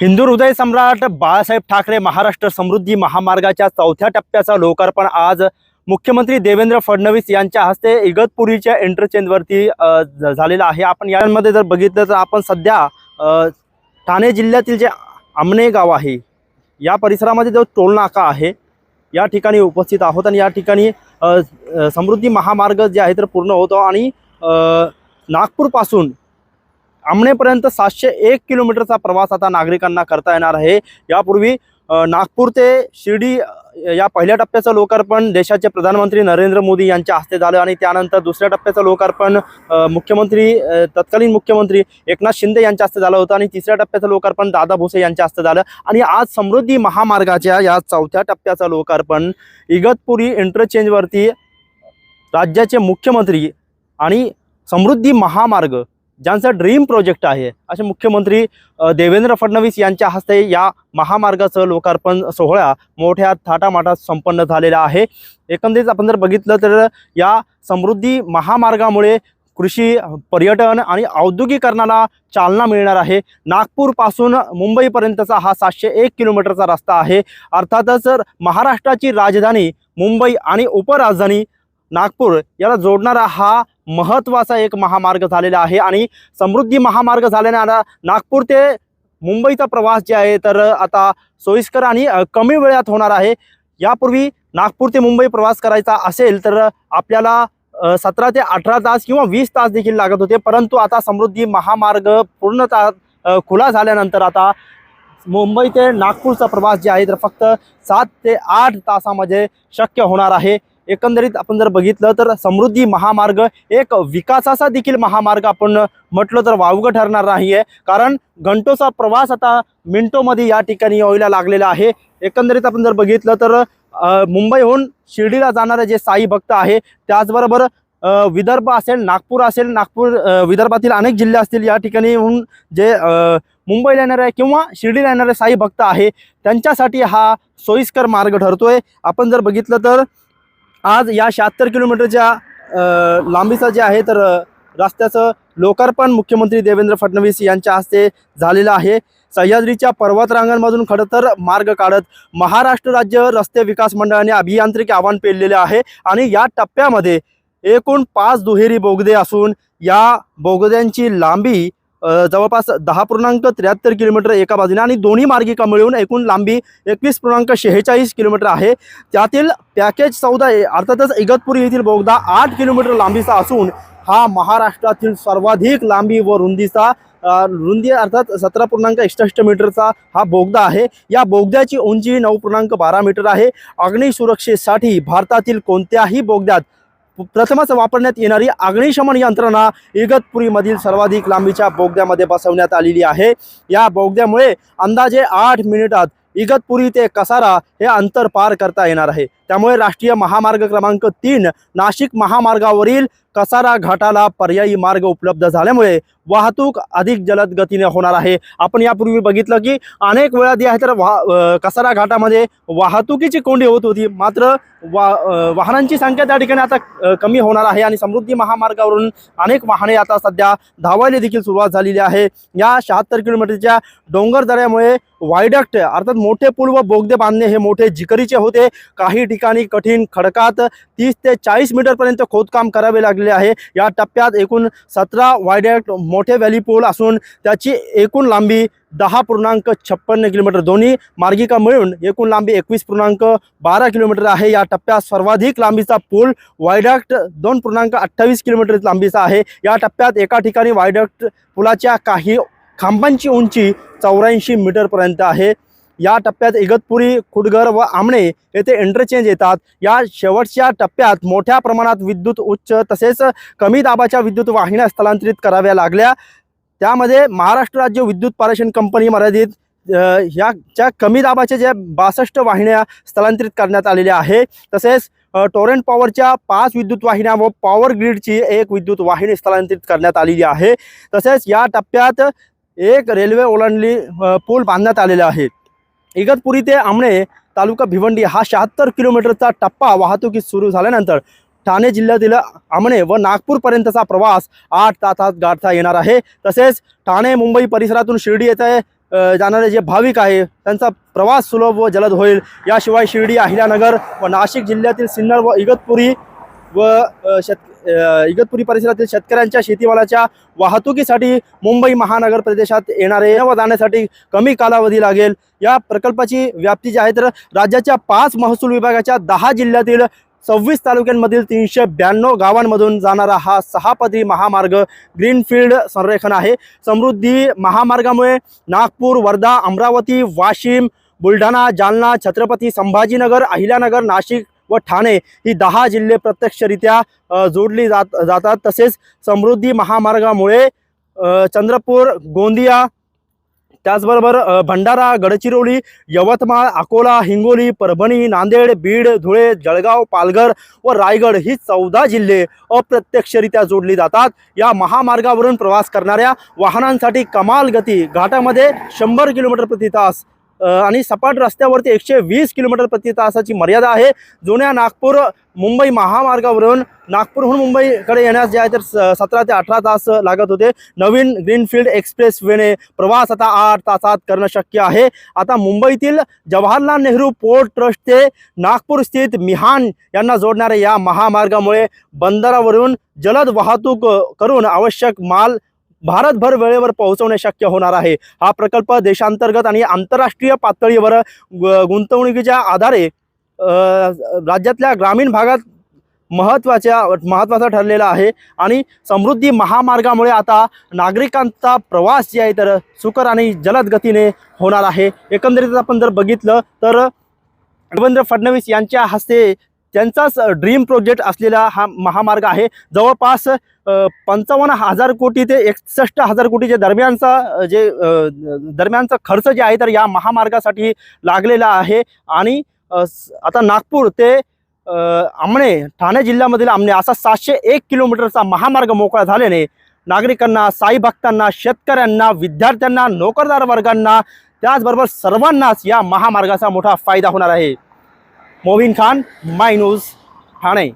हिंदू हृदय सम्राट बाळासाहेब ठाकरे महाराष्ट्र समृद्धी महामार्गाच्या चौथ्या टप्प्याचं लोकार्पण आज मुख्यमंत्री देवेंद्र फडणवीस यांच्या हस्ते इगतपुरीच्या इंटरचेंजवरती अ, झालेलं आहे. आपण यामध्ये जर बघितलं तर आपण सध्या ठाणे जिल्ह्यातील जे आमणे गाव आहे या परिसरामध्ये जो टोलनाका आहे या ठिकाणी उपस्थित आहोत आणि या ठिकाणी समृद्धी महामार्ग जे आहे तर पूर्ण होतो आणि नागपूरपासून आमणेपर्यंत सातशे एक किलोमीटरचा प्रवास आता नागरिकांना करता येणार आहे. यापूर्वी नागपूर ते शिर्डी या पहिल्या टप्प्याचं लोकार्पण देशाचे प्रधानमंत्री नरेंद्र मोदी यांच्या हस्ते झालं आणि त्यानंतर दुसऱ्या टप्प्याचं लोकार्पण मुख्यमंत्री तत्कालीन मुख्यमंत्री एकनाथ शिंदे यांच्या हस्ते झालं होतं आणि तिसऱ्या टप्प्याचं लोकार्पण दादा भुसे यांच्या हस्ते झालं. आणि आज समृद्धी महामार्गाच्या या चौथ्या टप्प्याचं लोकार्पण इगतपुरी इंटरचेंजवरती राज्याचे मुख्यमंत्री आणि समृद्धी महामार्ग ज्यांचा ड्रीम प्रोजेक्ट आहे असे मुख्यमंत्री देवेंद्र फडणवीस यांच्या हस्ते या महामार्गाचं लोकार्पण सोहळा मोठ्या थाटामाटात संपन्न झालेला आहे. एकंदरीत आपण जर बघितलं तर या समृद्धी महामार्गामुळे कृषी पर्यटन आणि औद्योगिकरणाला चालना मिळणार आहे. नागपूरपासून मुंबईपर्यंतचा हा सातशे एक किलोमीटरचा रस्ता आहे. अर्थातच महाराष्ट्राची राजधानी मुंबई आणि उपराजधानी नागपूर याला जोडणारा हा महत्त्वाचा एक महामार्ग झालेला आहे आणि समृद्धी महामार्ग झाल्याने आता नागपूर ते मुंबईचा प्रवास जे आहे तर आता सोयीस्कर आणि कमी वेळात होणार आहे. यापूर्वी नागपूर ते मुंबई प्रवास करायचा असेल तर आपल्याला सतरा ते अठरा तास किंवा वीस तास देखील लागत होते. परंतु आता समृद्धी महामार्ग पूर्णतः खुला झाल्यानंतर आता मुंबई ते नागपूरचा प्रवास जे आहे तर फक्त सात ते आठ तासामध्ये शक्य होणार आहे. एकंदरीत आपण जर बघितलं तर समृद्धी महामार्ग एक विकासाचा देखील महामार्ग आपण म्हटलं तर वावगं ठरणार नाही आहे कारण घंटोचा प्रवास आता मिंटोमध्ये या ठिकाणी व्हायला लागलेला आहे. एकंदरीत आपण जर बघितलं तर मुंबईहून शिर्डीला जाणारे जे साई भक्त आहे त्याचबरोबर विदर्भ असेल नागपूर असेल नागपूर विदर्भातील अनेक जिल्हे असतील या ठिकाणीहून जे मुंबईला येणारे किंवा शिर्डीला येणारे साई भक्त आहे त्यांच्यासाठी हा सोयीस्कर मार्ग ठरतोय. आपण जर बघितलं तर आज या शहात्तर किलोमीटरच्या लांबीचा लांबीचं जे आहे तर रस्त्याचं लोकार्पण मुख्यमंत्री देवेंद्र फडणवीस यांच्या हस्ते झालेलं आहे. सह्याद्रीच्या पर्वतरांगांमधून खरं तर मार्ग काढत महाराष्ट्र राज्य रस्ते विकास मंडळाने अभियांत्रिकी आव्हान पेललेले आहे आणि या टप्प्यामध्ये एकूण पाच दुहेरी बोगदे असून या बोगद्यांची लांबी जवळपास दहा पूर्णांक त्र्याहत्तर किलोमीटर एका बाजूने आणि दोन्ही मार्गिका मिळून एकूण लांबी एकवीस पूर्णांक शेहेचाळीस किलोमीटर आहे. त्यातील पॅकेज चौदा अर्थातच इगतपुरी येथील बोगदा आठ किलोमीटर लांबीचा असून हा महाराष्ट्रातील सर्वाधिक लांबी व रुंदीचा रुंदी अर्थात सतरा पूर्णांक एकसष्ट मीटरचा हा बोगदा आहे. या बोगद्याची उंची नऊ पूर्णांक बारा मीटर आहे. अग्निसुरक्षेसाठी भारतातील कोणत्याही बोगद्यात प्रथमच वापरण्यात येणारी अग्निशमन यंत्रणा इगतपुरीमधील सर्वाधिक लांबीच्या बोगद्यामध्ये बसवण्यात आलेली आहे. या बोगद्यामुळे अंदाजे आठ मिनिटात इगतपुरी ते कसारा हे अंतर पार करता येणार आहे. त्यामुळे राष्ट्रीय महामार्ग क्रमांक तीन नाशिक महामार्गावरील कसारा घाटाला पर्यायी मार्ग उपलब्ध झाल्यामुळे वाहतूक अधिक जलद गतीने होणार आहे. आपण यापूर्वी बघितलं की अनेक वेळा जे आहे तर वाह कसारा घाटामध्ये वाहतुकीची कोंडी होत होती. मात्र वा वाहनांची संख्या त्या ठिकाणी आता कमी होणार आहे आणि समृद्धी महामार्गावरून अनेक वाहने आता सध्या धावायला देखील सुरुवात झालेली आहे. या शहात्तर किलोमीटरच्या डोंगर दऱ्यामुळे वायडक्ट अर्थात मोठे पूल व बोगदे बांधणे हे मोठे जिकरीचे होते. काही ठिकाणी ठिकाणी कठीण खडकात तीस ते चाळीस मीटरपर्यंत खोदकाम करावे लागले आहे. या टप्प्यात एकूण सतरा वायडॅक्ट मोठे व्हॅली पूल असून त्याची एकूण लांबी दहा पूर्णांक छप्पन्न किलोमीटर. दोन्ही मार्गिका मिळून एकूण लांबी एकवीस पूर्णांक बारा किलोमीटर आहे. या टप्प्यात सर्वाधिक लांबीचा पूल वायडक्ट दोन पूर्णांक अठ्ठावीस किलोमीटर लांबीचा आहे. या टप्प्यात एका ठिकाणी वायडॅक्ट पुलाच्या काही खांबांची उंची चौऱ्याऐंशी मीटरपर्यंत आहे. या टप्प्यात इगतपुरी खुडगर व आमणे येथे इंटरचेंज येतात. या शेवटच्या टप्प्यात मोठ्या प्रमाणात विद्युत उच्च तसेच कमी दाबाच्या विद्युत वाहिन्या स्थलांतरित कराव्या लागल्या. त्यामध्ये महाराष्ट्र राज्य विद्युत पारेषण कंपनी मर्यादित ह्याच्या कमी दाबाच्या ज्या बासष्ट वाहिन्या स्थलांतरित करण्यात आलेल्या आहे तसेच टोरेंट पॉवरच्या पाच विद्युत वाहिन्या व पॉवर ग्रीडची एक विद्युत वाहिनी स्थलांतरित करण्यात आलेली आहे. तसेच या टप्प्यात एक रेल्वे ओलांडली पूल बांधण्यात आलेला आहे. इगतपुरी ते आमणे तालुका भिवंडी हा शहात्तर किलोमीटरचा टप्पा वाहतुकीत सुरू झाल्यानंतर ठाणे जिल्ह्यातील आमणे व नागपूरपर्यंतचा प्रवास आठ तासात गाठता येणार आहे. तसेच ठाणे मुंबई परिसरातून शिर्डी येथे जाणारे जे भाविक आहे त्यांचा प्रवास सुलभ व जलद होईल. याशिवाय शिर्डी अहिल्यानगर व नाशिक जिल्ह्यातील सिन्नर व इगतपुरी व शेत इगतपुरी परिसरातील शेतकऱ्यांच्या शेतीमालाच्या वाहतुकीसाठी मुंबई महानगर प्रदेशात येणारे व जाण्यासाठी कमी कालावधी लागेल. या प्रकल्पाची व्याप्ती जी आहे तर राज्याच्या पाच महसूल विभागाच्या दहा जिल्ह्यातील सव्वीस तालुक्यांमधील तीनशे ब्याण्णव गावांमधून जाणारा हा सहापदरी महामार्ग ग्रीनफील्ड संरेखन आहे. समृद्धी महामार्गामुळे नागपूर वर्धा अमरावती वाशिम बुलढाणा जालना छत्रपती संभाजीनगर अहिल्यानगर नाशिक व ठाणे ही दहा जिल्हे प्रत्यक्षरित्या जोडली जात जातात. तसेच समृद्धी महामार्गामुळे चंद्रपूर गोंदिया त्याचबरोबर भंडारा गडचिरोली यवतमाळ अकोला हिंगोली परभणी नांदेड बीड धुळे जळगाव पालघर व रायगड ही चौदा जिल्हे अप्रत्यक्षरित्या जोडली जातात. या महामार्गावरून प्रवास करणाऱ्या वाहनांसाठी कमाल गती. घाटामध्ये शंभर किलोमीटर प्रति तास आणि सपाट रस्त्यावरती एकशे वीस किलोमीटर प्रति तासाची मर्यादा आहे. जुन्या नागपूर मुंबई महामार्गावरून नागपूरहून मुंबईकडे येण्यास जे आहे तर स- सतरा ते अठरा तास लागत होते. नवीन ग्रीनफील्ड एक्सप्रेस वेने प्रवास आता आठ तासात करणं शक्य आहे. आता मुंबईतील जवाहरलाल नेहरू पोर्ट ट्रस्ट ते नागपूर स्थित मिहान यांना जोडणाऱ्या या महामार्गामुळे बंदरावरून जलद वाहतूक करून आवश्यक माल भारतभर वेळेवर पोहोचवणे शक्य होणार आहे. हा प्रकल्प देशांतर्गत आणि आंतरराष्ट्रीय पातळीवर गुंतवणुकीच्या आधारे राज्यातल्या ग्रामीण भागात महत्त्वाच्या महत्त्वाचा ठरलेला आहे आणि समृद्धी महामार्गामुळे आता नागरिकांचा प्रवास जे आहे तर सुकर आणि जलद गतीने होणार आहे. एकंदरीत आपण जर बघितलं तर देवेंद्र फडणवीस यांच्या हस्ते त्यांचाच ड्रीम प्रोजेक्ट असलेला हा महामार्ग आहे. जवळपास पंचावन्न हजार कोटी ते एकसष्ट हजार कोटीच्या दरम्यानचा जे दरम्यानचा खर्च जे आहे तर या महामार्गासाठी लागलेला आहे. आणि आता नागपूर ते आमणे ठाणे जिल्ह्यामधील आमणे असा सातशे एक किलोमीटरचा महामार्ग मोकळा झाल्याने नागरिकांना साई भक्तांना शेतकऱ्यांना विद्यार्थ्यांना नोकरदार वर्गांना त्याचबरोबर सर्वांनाच या महामार्गाचा मोठा फायदा होणार आहे. মবিন খান মাইনুজ ঠাণে